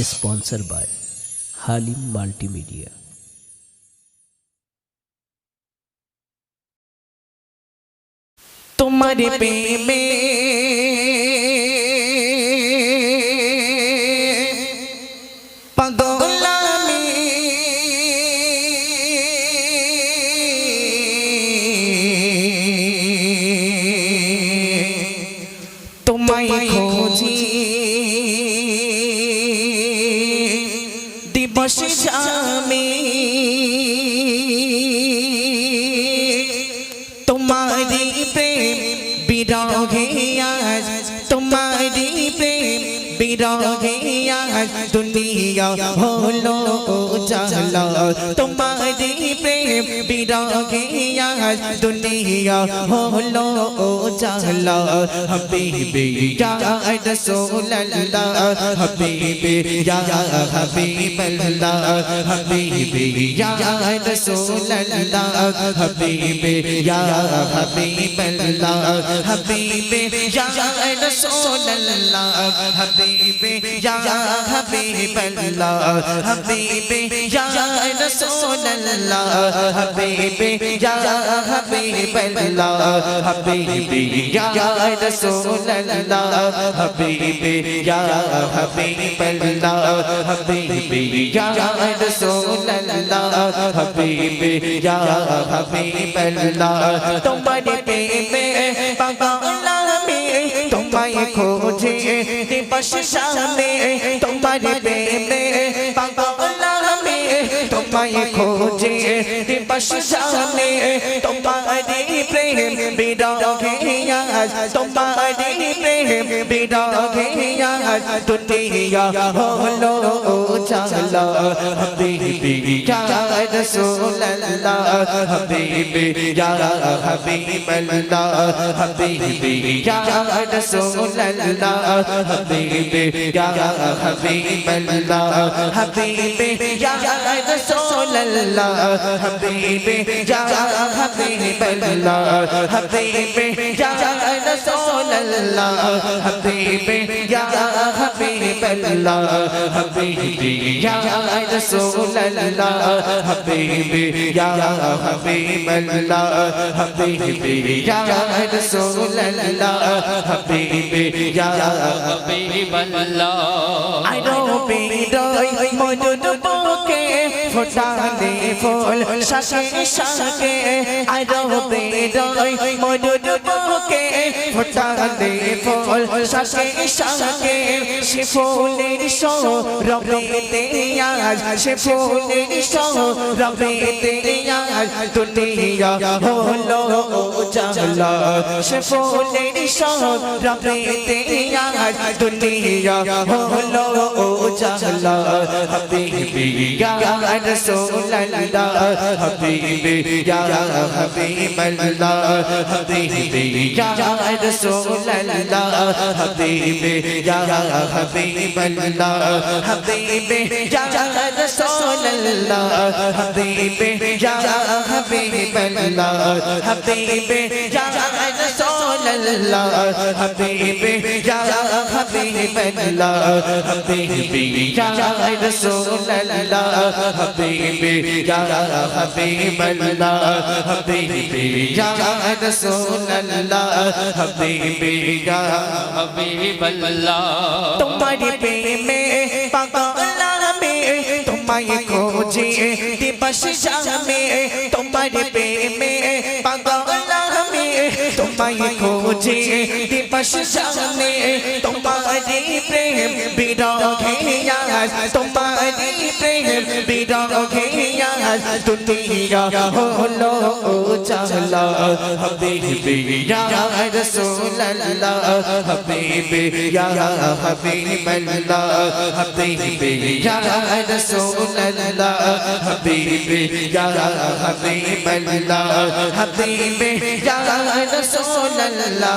Sponsor by Halim multimedia तुम्हारे पे में বিরহে আজ তোমারি প্রেম বিরহে দুনিয়া হলো জালা তোমারি প্রেম আজ দুনিয়া হলো জালা হাবিবি ইয়া রাসূলুল্লাহ। হাবিবি ইয়া হাবিবাল্লাহ। হাবিবি ইয়া রাসূলুল্লাহ। হাবিবি ইয়া হাবিবাল্লাহ। হাবিবি ইয়া রাসূলুল্লাহ। হাবিবি ইয়া হাবিবাল্লাহ হাবিবি ইয়া রাসূলুল্লাহ হাবিবি ইয়া হাবিবাল্লাহ হাবিবি ইয়া রাসূলুল্লাহ হাবিবি ইয়া হাবিবাল্লাহ হাবিবি ইয়া রাসূলুল্লাহ হাবিবি ইয়া হাবিবাল্লাহ তোমার প্রেমে পাগল আমি তোমায় খোঁজে দিবস শামে তোমার প্রেমে পাগল তোমায় খোঁজে দিবস শামে তোমারি প্রেম বিরহে আজ তোমারি প্রেম বিরহে আজ দুনিয়া হলো চালা হাবিবি ইয়া রাসূলুল্লাহ হাবিবি ইয়া হাবিবাল্লাহ হাবিবি ইয়া রাসূলুল্লাহ হাবিবি ইয়া হাবিবাল্লাহ হাবিবি ইয়া রাসূলুল্লাহ হাবিবি ইয়া হাবিবাল্লাহ হাবিবি ইয়া রাসূলুল্লাহ হাবিবি ইয়া হাবিবাল্লাহ হাবিবি ইয়া রাসূলুল্লাহ হাবিবি ইয়া হাবিবাল্লাহ হাবিবি ইয়া রাসূলুল্লাহ হাবিবি ইয়া হাবিবাল্লাহ I don't be doy মধুর বুকে ফোটালে ফুল, শাকে শাকে be doy মধুর বুকে। ফোটালে ফুল, শাকে শাকে, সে ফুলের শো রবেতে আজ, সে ফুলের শো রবেতে আজ। দুনিয়া হলো জালা সে ফুলের শো রবেতে আজ। দুনিয়া হলো জালা হাবিবি ইয়া রাসূলুল্লাহ হাবিবি ইয়া হাবিবাল্লাহ হাবিবি ইয়া রাসূলুল্লাহ হাবিবি ইয়া হাবিবাল্লাহ হাবিবি ইয়া রাসূলুল্লাহ হাবিবি ইয়া হাবিবাল্লাহ হাবিবি ইয়া রাসূলুল্লাহ হাবিবি ইয়া হাবিবাল্লাহ হাবিবি ইয়া রাসূলুল্লাহ হাবিবি ইয়া হাবিবাল্লাহ হাবিবি ইয়া রাসূলুল্লাহ হাবিবি ইয়া হাবিবাল্লাহ তোমারি প্রেমে পাগল আমি তোমায় খোঁজে দিবস জামে তোমারি প্রেমে পাগল তোমায় খোঁজে দিবস জামে তোমারি প্রেম আজ, তোমারি প্রেম আজ, দুনিয়া হলো চালা হাবিবি ইয়া রাসূলুল্লাহ, হাবিবি ইয়া হাবিবাল্লাহ হাবিবি ইয়া রাসূলুল্লাহ, হাবিবি ইয়া হাবিবাল্লাহ হাবিবি ইয়া রাসূলুল্লাহ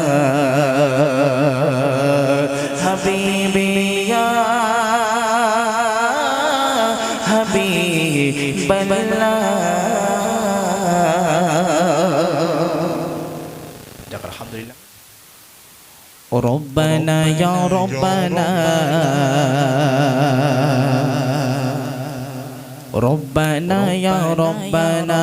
আলহামদুলিল্লাহ ربنا يا ربنا ربنا يا ربنا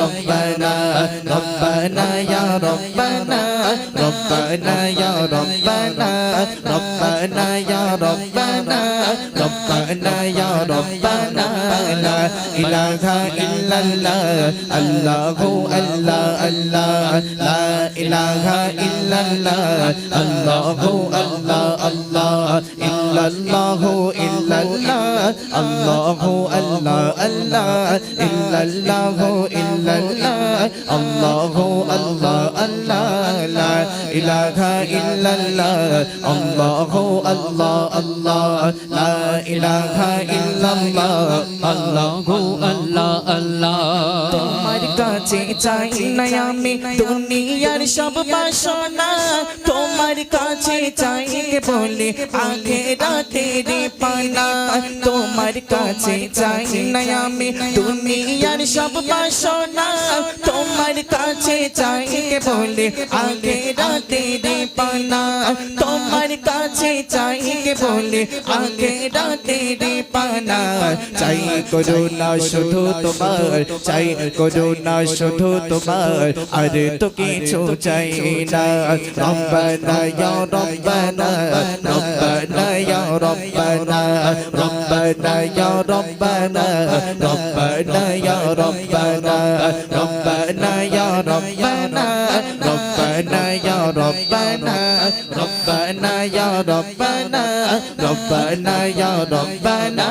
ربنا ربنا يا ربنا ربنا يا ربنا ربنا يا ربنا ربنا يا ربنا لا إله إلا الله الله الله الله لا إله إلا الله الله الله الله illallah illallah Allahu Allah Allah illallah illallah Allahu Allah Allah la ilaha illallah Allahu Allah Allah la ilaha illallah Allahu Allah কাছে চাই না আমি দুনিয়ার সব বাসনা, তোমার কাছে চাই বলে আগে রাতের পানা। তোমার কাছে চাই না আমি দুনিয়ার সব বাসনা, তোমার কাছে চাই বলে আগে রাতের পানা। তোমার কাছে চাই বলে আগে রাতের পানা। চাই করুণা শুধু তোমার চাই করুণা শুধু তোমার, আর তো কিছু চাই না। রব্বানা, ইয়া রব্বানা রব্বানা, ইয়া রব্বানা রব্বানা, ইয়া রব্বানা রব্বানা, ইয়া রব্বানা। ربنا ربنا يا ربنا ربنا يا ربنا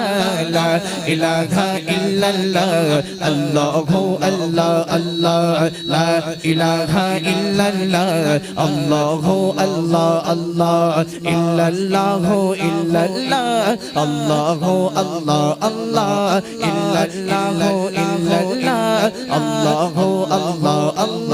لا إله إلا الله الله الله الله لا إله إلا الله الله الله الله إلا الله إلا الله الله الله الله إلا الله إلا الله الله الله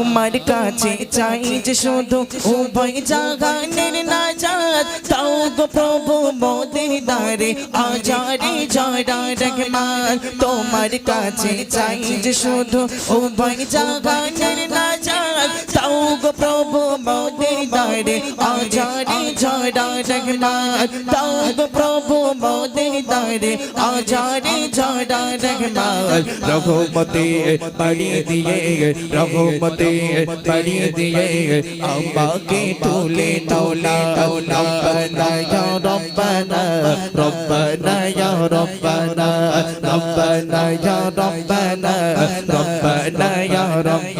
তোমার কাছে চাই যে শুধু উভয় জাগানের নাজাত। তাও গো প্রভু মোদে দারে আজারে জরা রহমান। তোমার কাছে চাই যে শুধু উভয় জাগানের নাজাত। তাও গো প্রভু মোদের দারে আজারে ঝড়া রহমান। তাও গো প্রভু মোদের দারে আজারে ঝড়া রহমান। রঘুমতে পাড়ি দিয়ে রঘুমতে পাড়ি দিয়ে, আমাকে তুলে তোলা তোলা বানায়া রব্বানা রব্বানা, ইয়া রব্বানা রব্বানা, ইয়া রব্বানা রব্বানা, ইয়া রব্বানা।